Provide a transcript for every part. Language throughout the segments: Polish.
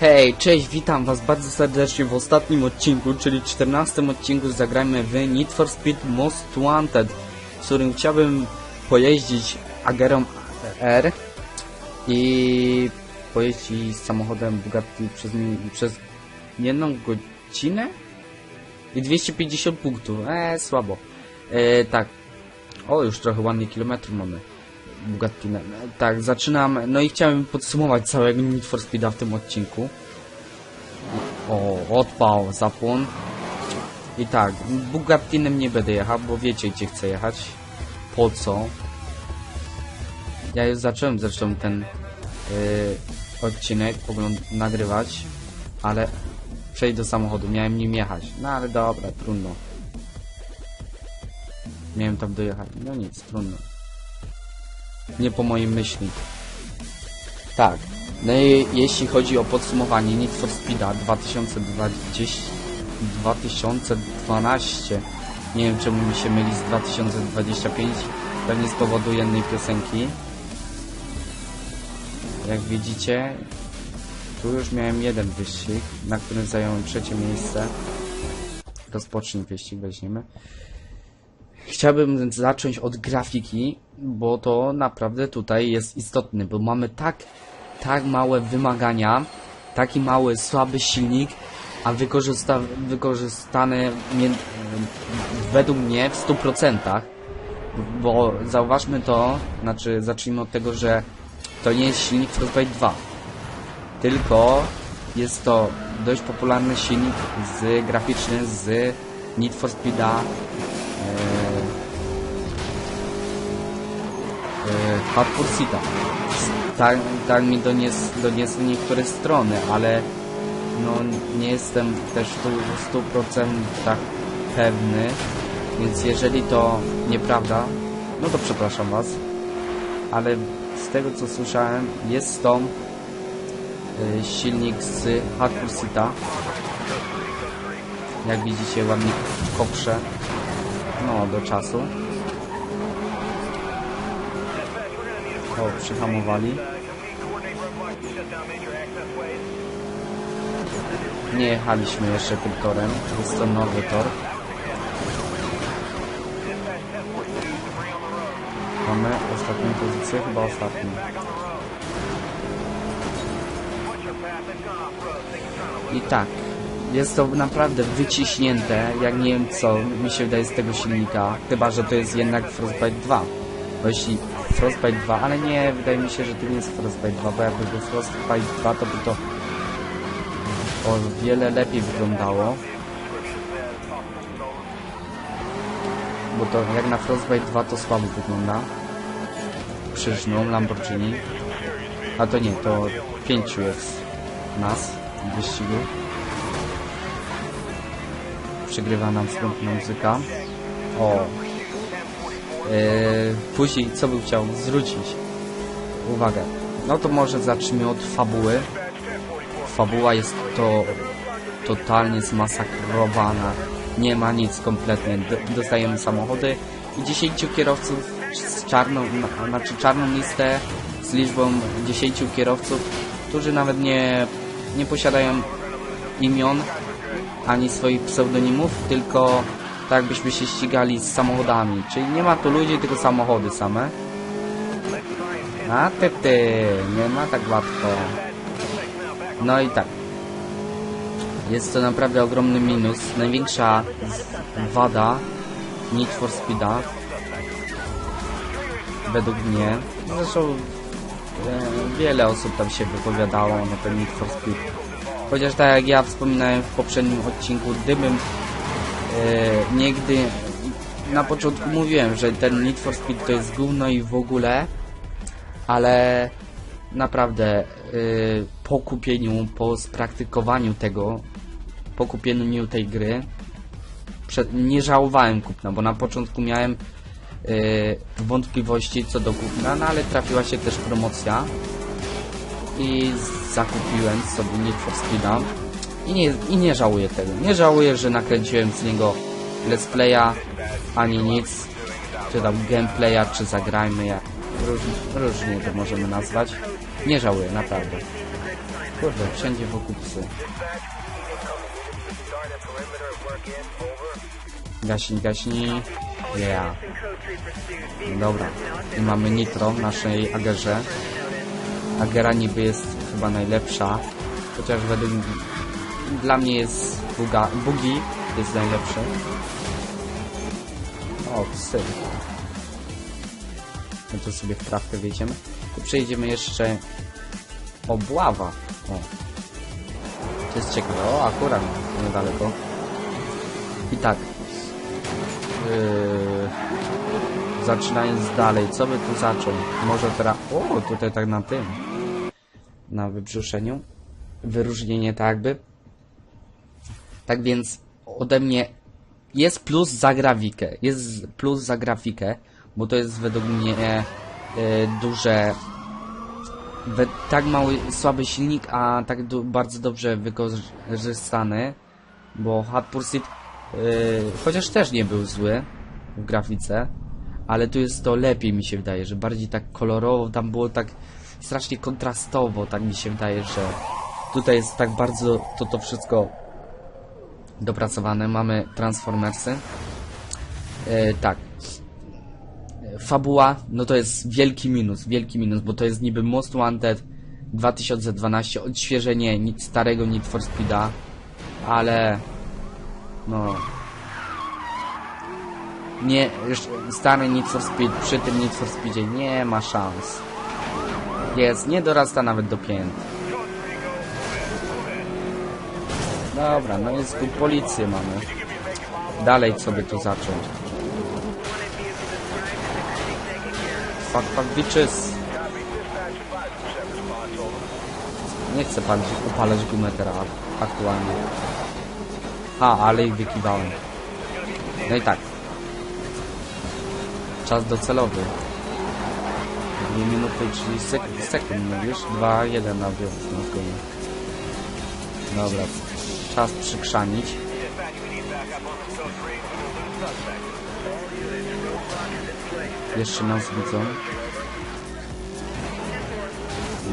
Hej, cześć, witam was bardzo serdecznie w ostatnim odcinku, czyli 14 odcinku zagrajmy w Need for Speed Most Wanted, w którym chciałbym pojeździć Agerą R i pojeździć samochodem Bugatti przez, przez jedną godzinę i 250 punktów, eee, słabo. E, tak, o już trochę ładnie kilometrów mamy. Bugattinem. Tak, zaczynam. No i chciałem podsumować całego Need for Speeda w tym odcinku. O, odpał zapłon. I tak, Bugattinem nie będę jechał, bo wiecie gdzie chcę jechać. Po co? Ja już zacząłem zresztą ten yy, odcinek nagrywać, ale przejdę do samochodu, miałem nim jechać. No ale dobra, trudno. Miałem tam dojechać. No nic, trudno nie po mojej myśli. Tak. No i jeśli chodzi o podsumowanie Need for Speeda 2020 2012 nie wiem czemu mi się myli z 2025 pewnie z powodu jednej piosenki jak widzicie tu już miałem jeden wyścig na którym zająłem trzecie miejsce rozpocznij wyścig weźmiemy Chciałbym zacząć od grafiki, bo to naprawdę tutaj jest istotne, bo mamy tak, tak małe wymagania, taki mały, słaby silnik, a wykorzysta, wykorzystany według mnie w 100%, bo zauważmy to, znaczy zacznijmy od tego, że to nie jest silnik Frostbite 2, tylko jest to dość popularny silnik z graficzny z Need for Speeda e, Hard Pursuita. Tak, tak mi donies, doniesły niektóre strony, ale no nie jestem też tu w 100% pewny, więc jeżeli to nieprawda, no to przepraszam Was, ale z tego co słyszałem jest to e, silnik z Hard Pursuita. Jak widzicie ładnie koprze no, do czasu. O, przyhamowali. Nie jechaliśmy jeszcze tym torem. Jest to nowy tor. Mamy ostatnią pozycję, chyba ostatnią. I tak, jest to naprawdę wyciśnięte, jak nie wiem co mi się wydaje z tego silnika, chyba że to jest jednak Frostbite 2. Bo jeśli Frostbite 2, ale nie, wydaje mi się, że to nie jest Frostbite 2, bo jakby był Frostbite 2, to by to o wiele lepiej wyglądało. Bo to jak na Frostbite 2 to słabo wygląda. Krzyżną Lamborghini. A to nie, to pięciu jest nas w wyścigu przegrywa nam smutna muzyka. O. Yy, później co bym chciał zwrócić uwagę. No to może zacznijmy od fabuły. Fabuła jest to totalnie zmasakrowana. Nie ma nic kompletnie. Dostajemy samochody i 10 kierowców z czarną, na, znaczy czarną listę z liczbą 10 kierowców, którzy nawet nie, nie posiadają imion ani swoich pseudonimów, tylko tak byśmy się ścigali z samochodami. Czyli nie ma tu ludzi, tylko samochody same. A ty, ty, nie ma tak łatwo. No i tak. Jest to naprawdę ogromny minus. Największa wada Need for Speeda. Według mnie. Zresztą e, wiele osób tam się wypowiadało na ten Need for Speed. Chociaż tak jak ja wspominałem w poprzednim odcinku, gdybym e, niegdy na początku mówiłem, że ten Need for Speed to jest gówno i w ogóle, ale naprawdę e, po kupieniu, po spraktykowaniu tego, po kupieniu tej gry, nie żałowałem kupna, bo na początku miałem e, wątpliwości co do kupna, no ale trafiła się też promocja i zakupiłem sobie Need for Speed'a i nie, i nie żałuję tego. Nie żałuję, że nakręciłem z niego let's playa, ani nic, czy tam gameplaya, czy zagrajmy, jak róż, różnie to możemy nazwać. Nie żałuję, naprawdę. Kurde, wszędzie wokół psy. Gaśnij, gaśnij. Yeah. Dobra. I mamy nitro w naszej agerze. Agera niby jest chyba najlepsza. Chociaż według dla mnie jest buga, bugi jest najlepszy. O, psy. No to sobie w trawkę wjedziemy. Tu przejdziemy jeszcze obława. O. To jest ciekawe. O, akurat niedaleko. I tak. Yy, zaczynając dalej, co by tu zacząć? Może teraz... O, tutaj tak na tym. Na wybrzuszeniu. Wyróżnienie tak jakby. Tak więc ode mnie jest plus za grafikę. Jest plus za grafikę, bo to jest według mnie e, duże. We, tak mały, słaby silnik, a tak du, bardzo dobrze wykorzystany, bo Hot Pursuit e, chociaż też nie był zły w grafice, ale tu jest to lepiej mi się wydaje, że bardziej tak kolorowo, tam było tak strasznie kontrastowo, tak mi się wydaje, że tutaj jest tak bardzo to to wszystko dopracowane. Mamy Transformersy. E, tak. Fabuła, no to jest wielki minus, wielki minus, bo to jest niby Most Wanted 2012, odświeżenie ni- starego Need for Speeda, ale no nie, stary Need for Speed przy tym Need for Speedzie nie ma szans. Jest, nie dorasta nawet do pięt. Dobra, no jest tu policję mamy. Dalej co by tu zacząć? Fuck, fuck, bitches. Nie chcę palić, upalać gumę teraz aktualnie. A, ale ich wykiwałem. No i tak. Czas docelowy. 2 minuty i 30 sek sekund, mówisz? 2, 1 na wiosnę. Dobra, czas przykrzanić. Jeszcze nas widzą.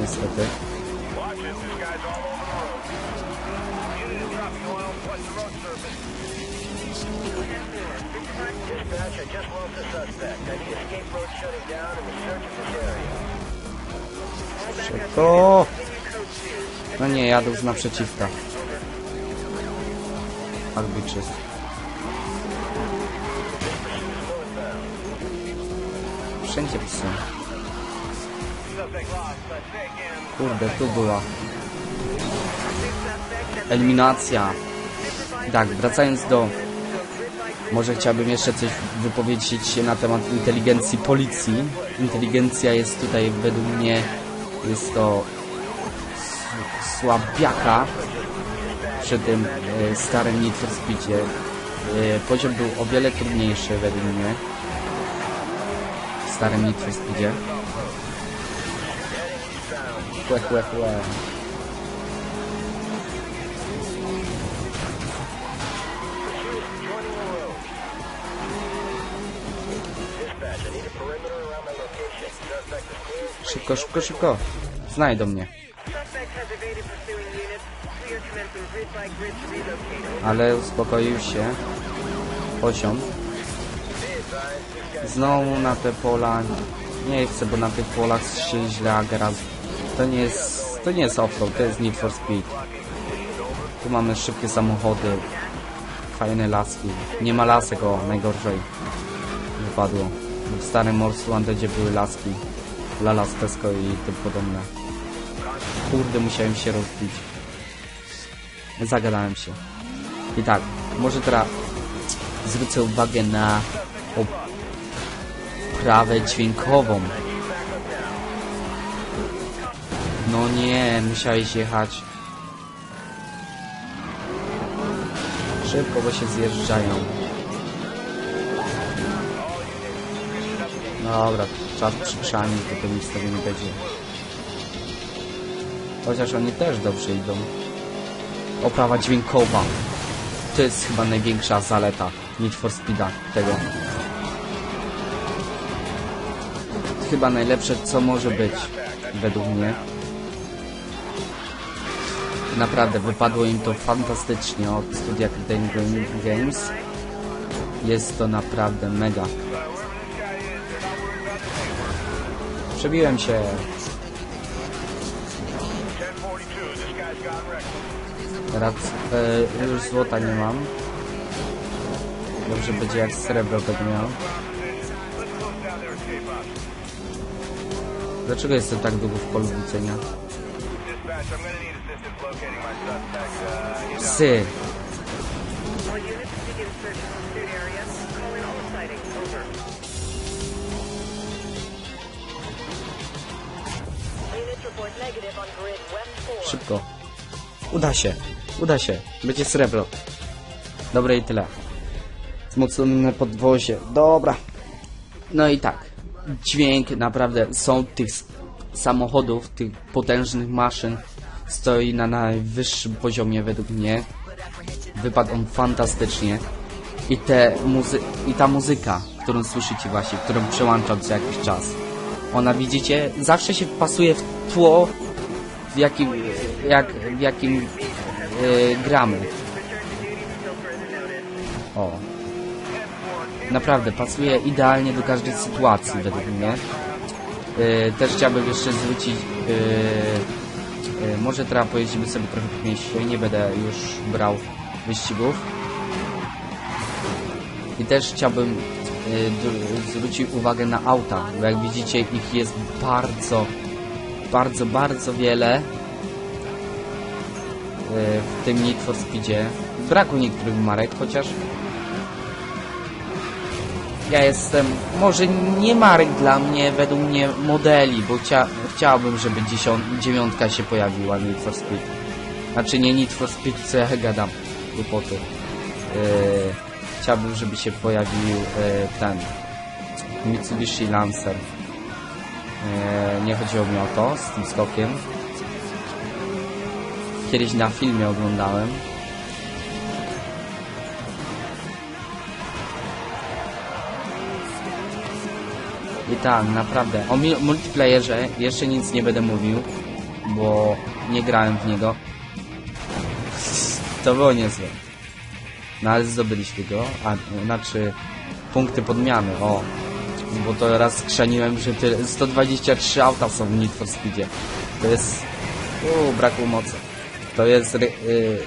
Niestety. Szybko! No nie, jadę z naprzeciwka. Arbitrz Wszędzie psy. Kurde, tu była. Eliminacja. Tak, wracając do... Może chciałbym jeszcze coś wypowiedzieć się na temat inteligencji policji. Inteligencja jest tutaj według mnie... Jest to... Słabiaka przy tym e, starym Need for Speedzie. E, poziom był o wiele trudniejszy według mnie. W starym Need for Speedzie. Chłe, chłe, chłe. Szybko, szybko, szybko. Znajdą mnie. Ale uspokoił się. Poziom. Znowu na te pola. Nie chcę, bo na tych polach się źle agera. To nie jest, to nie jest offroad, to jest Need for Speed. Tu mamy szybkie samochody. Fajne laski. Nie ma lasek, o, najgorzej. Wypadło. W starym Morsu Wandedzie były laski. Lala z Tesco i tym podobne. Kurde, musiałem się rozbić. Zagadałem się. I tak, może teraz zwrócę uwagę na oprawę dźwiękową. No nie, musiałeś jechać. Szybko, bo się zjeżdżają. Dobra, czas przykrzani, to nic z tego nie będzie. Chociaż oni też dobrze idą. Oprawa dźwiękowa. To jest chyba największa zaleta Need for Speeda tego. Chyba najlepsze co może być według mnie. Naprawdę, wypadło im to fantastycznie od studia Criterion Games. Jest to naprawdę mega. Przebiłem się. Teraz e, już złota nie mam. Dobrze będzie jak srebro będę miał. Dlaczego jestem tak długo w polu widzenia? Psy. All units begin search of pursuit area. Calling all sightings. Over. Units report negative on grid West 4. Szybko. Uda się. Uda się. Będzie srebro. Dobre i tyle. Wzmocnione podwozie. Dobra. No i tak. Dźwięk naprawdę są tych samochodów, tych potężnych maszyn stoi na najwyższym poziomie według mnie. Wypadł on fantastycznie. I, te muzy- I ta muzyka, którą słyszycie właśnie, którą przełączam co jakiś czas. Ona widzicie, zawsze się wpasuje w tło, w jakim, jak, w jakim yy, gramy. O. Naprawdę, pasuje idealnie do każdej sytuacji według mnie. Yy, też chciałbym jeszcze zwrócić... Yy, może teraz pojeździmy sobie trochę po mieście, nie będę już brał wyścigów. I też chciałbym zwrócić uwagę na auta, bo jak widzicie ich jest bardzo, bardzo, bardzo wiele w tym Need for Speedzie. Braku niektórych marek, chociaż ja jestem, może nie marek dla mnie, według mnie modeli, bo chcia, chciałbym, żeby dziesiąt, dziewiątka się pojawiła Need for Speed. Znaczy nie Need for Speed, co ja gadam, głupoty. Yy, chciałbym, żeby się pojawił yy, ten Mitsubishi Lancer. Yy, nie chodziło mi o to, z tym skokiem. Kiedyś na filmie oglądałem. I tak, naprawdę. O multiplayerze jeszcze nic nie będę mówił, bo nie grałem w niego. To było niezłe. No ale zdobyliśmy go, a znaczy punkty podmiany, o. Bo to raz skrzaniłem, że tyle, 123 auta są w Need for Speedzie. To jest... Uuu, brakło mocy. To jest... ry- Y,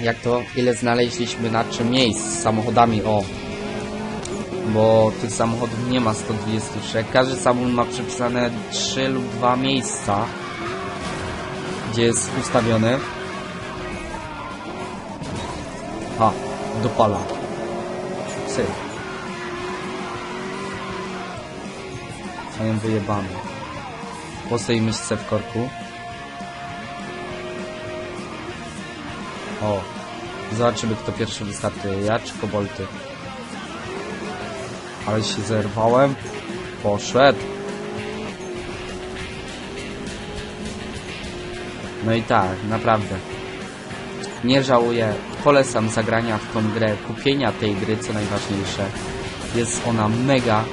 jak to? Ile znaleźliśmy na czym miejsc z samochodami, o bo tych samochodów nie ma 123. Każdy samochód ma przypisane 3 lub 2 miejsca, gdzie jest ustawiony. A, dopala. Psy. Mają wyjebane. Postoimy się w korku. O, zobaczymy kto pierwszy wystartuje, ja czy kobolty. Ale się zerwałem. Poszedł. No i tak, naprawdę. Nie żałuję. Polecam zagrania w tą grę, kupienia tej gry, co najważniejsze. Jest ona mega.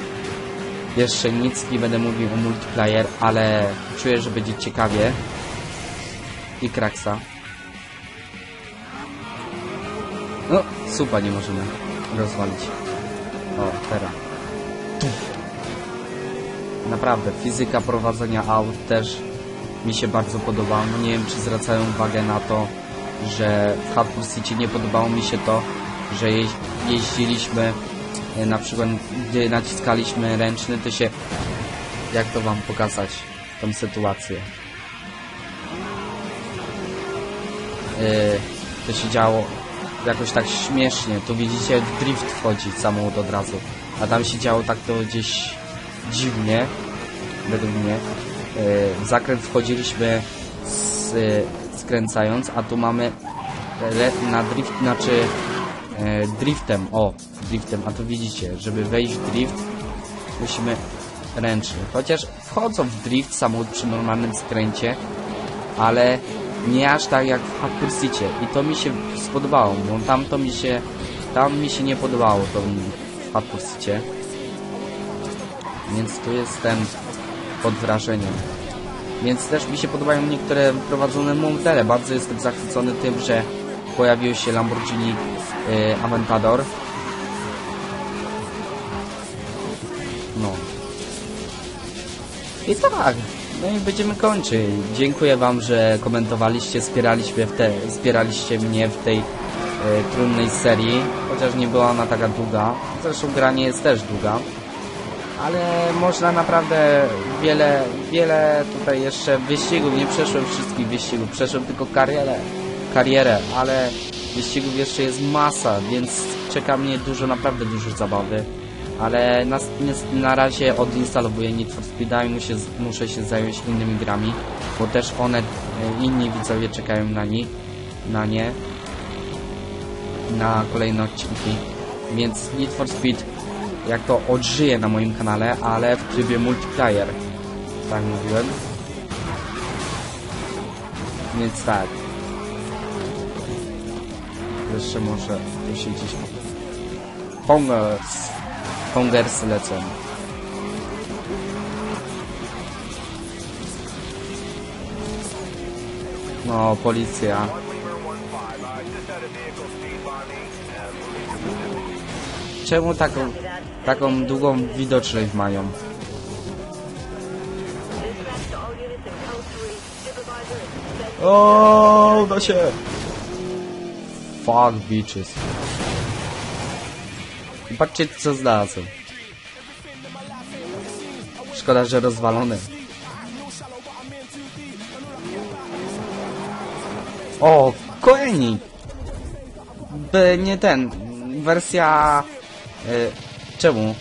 Jeszcze nic nie będę mówił o multiplayer, ale czuję, że będzie ciekawie. I Kraksa. No, supa nie możemy rozwalić. O, teraz. Naprawdę, fizyka prowadzenia aut też mi się bardzo podoba. No nie wiem, czy zwracają uwagę na to, że w Hardcore City nie podobało mi się to, że jeź jeździliśmy e, na przykład, gdy naciskaliśmy ręczny, to się... Jak to wam pokazać, tą sytuację? Yy, to się działo jakoś tak śmiesznie. Tu widzicie, drift wchodzi samochód od razu. A tam się działo tak to gdzieś dziwnie, według mnie. Yy, w zakręt wchodziliśmy z, yy, skręcając, a tu mamy na drift, znaczy yy, driftem, o, driftem, a tu widzicie, żeby wejść w drift musimy ręcznie. Chociaż wchodzą w drift samochód przy normalnym skręcie, ale nie aż tak jak w Hardcore City. I to mi się spodobało, bo tam to mi się, tam mi się nie podobało to w Hardcore City. Więc tu jestem pod wrażeniem. Więc też mi się podobają niektóre prowadzone modele. Bardzo jestem zachwycony tym, że pojawił się Lamborghini y, Aventador. No. I tak, no i będziemy kończyć. Dziękuję Wam, że komentowaliście, wspieraliście, w te, wspieraliście mnie w tej e, trudnej serii, chociaż nie była ona taka długa. Zresztą gra nie jest też długa. Ale można naprawdę wiele, wiele tutaj jeszcze wyścigów, nie przeszłem wszystkich wyścigów, przeszłem tylko karierę, karierę, ale wyścigów jeszcze jest masa, więc czeka mnie dużo, naprawdę dużo zabawy ale na, na, razie odinstalowuję Need for Speed'a i muszę, muszę się zająć innymi grami, bo też one, e, inni widzowie czekają na nie, na nie, na kolejne odcinki, więc Need for Speed jak to odżyje na moim kanale, ale w trybie multiplayer, tak mówiłem, więc tak, jeszcze może tu się gdzieś Pongers. Pongers lecą. No, policja. Czemu taką, taką długą widoczność mają? O, da się! Fuck bitches. Patrzcie co znalazłem. Szkoda, że rozwalony. O, koeni! B, nie ten. Wersja... Y, czemu?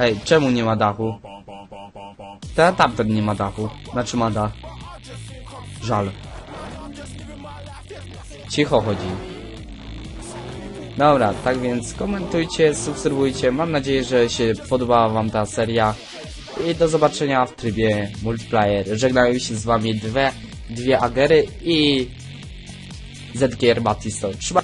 Ej, czemu nie ma dachu? Ten tamten nie ma dachu. Znaczy ma dach. Żal. Cicho chodzi. Dobra, tak więc komentujcie, subskrybujcie. Mam nadzieję, że się podobała Wam ta seria. I do zobaczenia w trybie multiplayer. Żegnają się z Wami dwie, dwie agery i ZGR Batisto. Trzymaj